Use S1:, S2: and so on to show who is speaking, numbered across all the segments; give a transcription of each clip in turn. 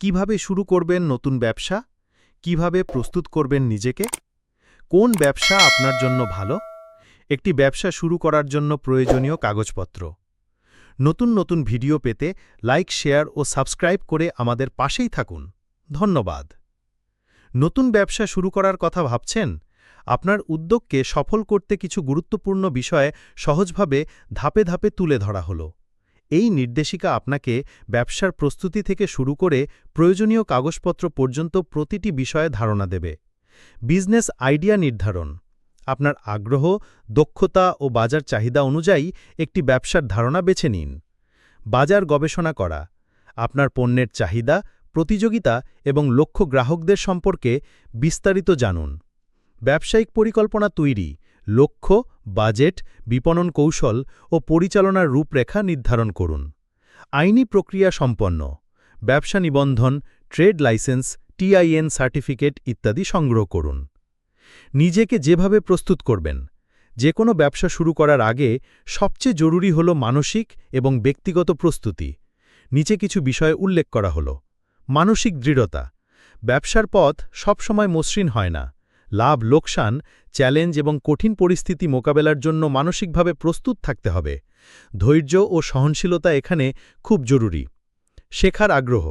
S1: কীভাবে শুরু করবেন নতুন ব্যবসা? কীভাবে প্রস্তুত করবেন নিজেকে? কোন ব্যবসা আপনার জন্য ভালো? একটি ব্যবসা শুরু করার জন্য প্রয়োজনীয় কাগজপত্র। নতুন নতুন ভিডিও পেতে লাইক, শেয়ার ও সাবস্ক্রাইব করে আমাদের পাশেই থাকুন। ধন্যবাদ। নতুন ব্যবসা শুরু করার কথা ভাবছেন? আপনার উদ্যোগকে সফল করতে কিছু গুরুত্বপূর্ণ বিষয়ে সহজভাবে ধাপে ধাপে তুলে ধরা হলো। এই নির্দেশিকা আপনাকে ব্যবসার প্রস্তুতি থেকে শুরু করে প্রয়োজনীয় কাগজপত্র পর্যন্ত প্রতিটি বিষয়ে ধারণা দেবে। বিজনেস আইডিয়া নির্ধারণ। আপনার আগ্রহ, দক্ষতা ও বাজার চাহিদা অনুযায়ী একটি ব্যবসার ধারণা বেছে নিন। বাজার গবেষণা করা। আপনার পণ্যের চাহিদা, প্রতিযোগিতা এবং লক্ষ্য গ্রাহকদের সম্পর্কে বিস্তারিত জানুন। ব্যবসায়িক পরিকল্পনা তৈরি। লক্ষ্য বাজেট, বিপণন কৌশল ও পরিচালনার রূপরেখা নির্ধারণ করুন। আইনি প্রক্রিয়া সম্পন্ন। ব্যবসা নিবন্ধন, ট্রেড লাইসেন্স টিআইএন সার্টিফিকেট ইত্যাদি সংগ্রহ করুন। নিজেকে যেভাবে প্রস্তুত করবেন যে কোনো ব্যবসা শুরু করার আগে সবচেয়ে জরুরি হল মানসিক এবং ব্যক্তিগত প্রস্তুতি। নিচে কিছু বিষয় উল্লেখ করা হল। মানসিক দৃঢ়তা। ব্যবসার পথ সবসময় মসৃণ হয় না। লাভ, লোকসান, চ্যালেঞ্জ এবং কঠিন পরিস্থিতি মোকাবেলার জন্য মানসিকভাবে প্রস্তুত থাকতে হবে। ধৈর্য ও সহনশীলতা এখানে খুব জরুরি। শেখার আগ্রহ।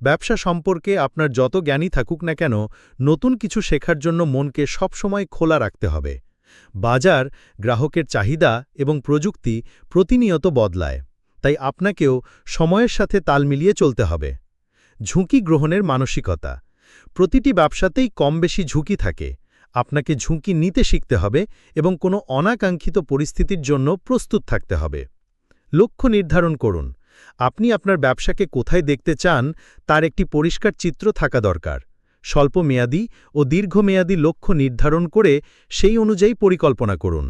S1: ব্যবসা সম্পর্কে আপনার যত জ্ঞানী থাকুক না কেন, নতুন কিছু শেখার জন্য মনকে সবসময় খোলা রাখতে হবে। বাজার, গ্রাহকের চাহিদা এবং প্রযুক্তি প্রতিনিয়ত বদলায়, তাই আপনাকেও সময়ের সাথে তাল মিলিয়ে চলতে হবে। ঝুঁকি গ্রহণের মানসিকতা। প্রতিটি ব্যবসাতেই কম বেশি ঝুঁকি থাকে। আপনাকে ঝুঁকি নিতে শিখতে হবে এবং কোনো অনাকাঙ্ক্ষিত পরিস্থিতির জন্য প্রস্তুত থাকতে হবে। লক্ষ্য নির্ধারণ করুন, আপনি আপনার ব্যবসাকে কোথায় দেখতে চান তার একটি পরিষ্কার চিত্র থাকা দরকার। স্বল্পমেয়াদী ও দীর্ঘমেয়াদী লক্ষ্য নির্ধারণ করে সেই অনুযায়ী পরিকল্পনা করুন।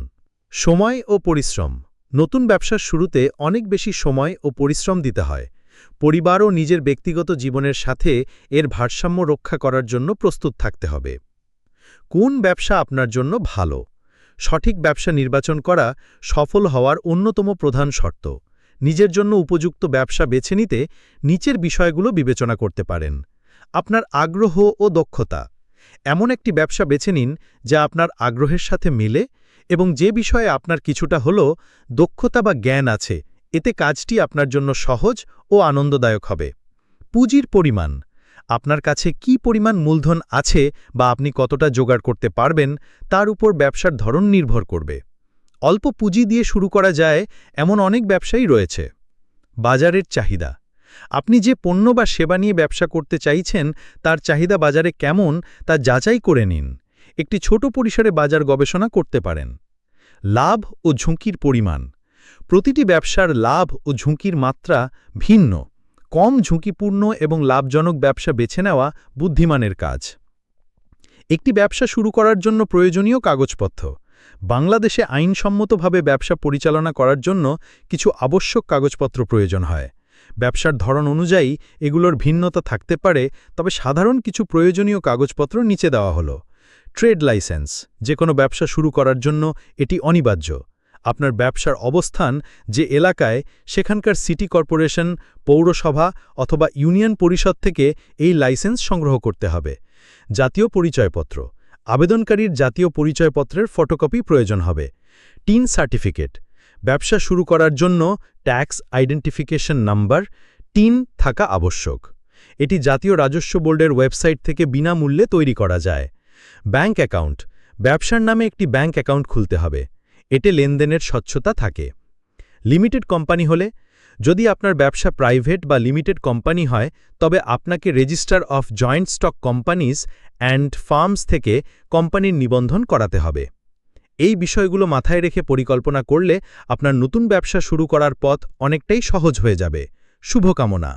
S1: সময় ও পরিশ্রম। নতুন ব্যবসার শুরুতে অনেক বেশি সময় ও পরিশ্রম দিতে হয়। পরিবার ও নিজের ব্যক্তিগত জীবনের সাথে এর ভারসাম্য রক্ষা করার জন্য প্রস্তুত থাকতে হবে। কোন ব্যবসা আপনার জন্য ভালো? সঠিক ব্যবসা নির্বাচন করা সফল হওয়ার অন্যতম প্রধান শর্ত। নিজের জন্য উপযুক্ত ব্যবসা বেছে নিতে নিচের বিষয়গুলো বিবেচনা করতে পারেন। আপনার আগ্রহ ও দক্ষতা। এমন একটি ব্যবসা বেছে নিন যা আপনার আগ্রহের সাথে মিলে এবং যে বিষয়ে আপনার কিছুটা হল দক্ষতা বা জ্ঞান আছে এতে কাজটি আপনার জন্য সহজ ও আনন্দদায়ক হবে। পুঁজির পরিমাণ। আপনার কাছে কি পরিমাণ মূলধন আছে বা আপনি কতটা জোগাড় করতে পারবেন, তার উপর ব্যবসার ধরন নির্ভর করবে। অল্প পুঁজি দিয়ে শুরু করা যায় এমন অনেক ব্যবসায়ী রয়েছে। বাজারের চাহিদা। আপনি যে পণ্য বা সেবা নিয়ে ব্যবসা করতে চাইছেন, তার চাহিদা বাজারে কেমন, তা যাচাই করে নিন। একটি ছোট পরিসরে বাজার গবেষণা করতে পারেন। লাভ ও ঝুঁকির পরিমাণ। প্রতিটি ব্যবসার লাভ ও ঝুঁকির মাত্রা ভিন্ন। কম ঝুঁকিপূর্ণ এবং লাভজনক ব্যবসা বেছে নেওয়া বুদ্ধিমানের কাজ। একটি ব্যবসা শুরু করার জন্য প্রয়োজনীয় কাগজপত্র। বাংলাদেশে আইনসম্মতভাবে ব্যবসা পরিচালনা করার জন্য কিছু আবশ্যক কাগজপত্র প্রয়োজন হয়। ব্যবসার ধরন অনুযায়ী এগুলোর ভিন্নতা থাকতে পারে, তবে সাধারণ কিছু প্রয়োজনীয় কাগজপত্র নিচে দেওয়া হলো। ট্রেড লাইসেন্স যে কোনো ব্যবসা শুরু করার জন্য এটি অনিবার্য। আপনার ব্যবসার অবস্থান যে এলাকায় সেখানকার সিটি কর্পোরেশন, পৌরসভা অথবা ইউনিয়ন পরিষদ থেকে এই লাইসেন্স সংগ্রহ করতে হবে। জাতীয় পরিচয়পত্র। আবেদনকারীর জাতীয় পরিচয়পত্রের ফটোকপি প্রয়োজন হবে। TIN certificate. ব্যবসা শুরু করার জন্য ট্যাক্স আইডেন্টিফিকেশন নাম্বার, টিন থাকা আবশ্যক। এটি জাতীয় রাজস্ব বোর্ডের ওয়েবসাইট থেকে বিনামূল্যে তৈরি করা যায়। Bank account. ব্যবসার নামে একটি ব্যাংক অ্যাকাউন্ট খুলতে হবে। এতে লেনদেনের স্বচ্ছতা থাকে। লিমিটেড কোম্পানি হলে, যদি আপনার ব্যবসা প্রাইভেট বা লিমিটেড কোম্পানি হয়, তবে আপনাকে register of joint stock companies and firms থেকে কোম্পানির নিবন্ধন করাতে হবে। এই বিষয়গুলো মাথায় রেখে পরিকল্পনা করলে আপনার নতুন ব্যবসা শুরু করার পথ অনেকটাই সহজ হয়ে যাবে। শুভকামনা।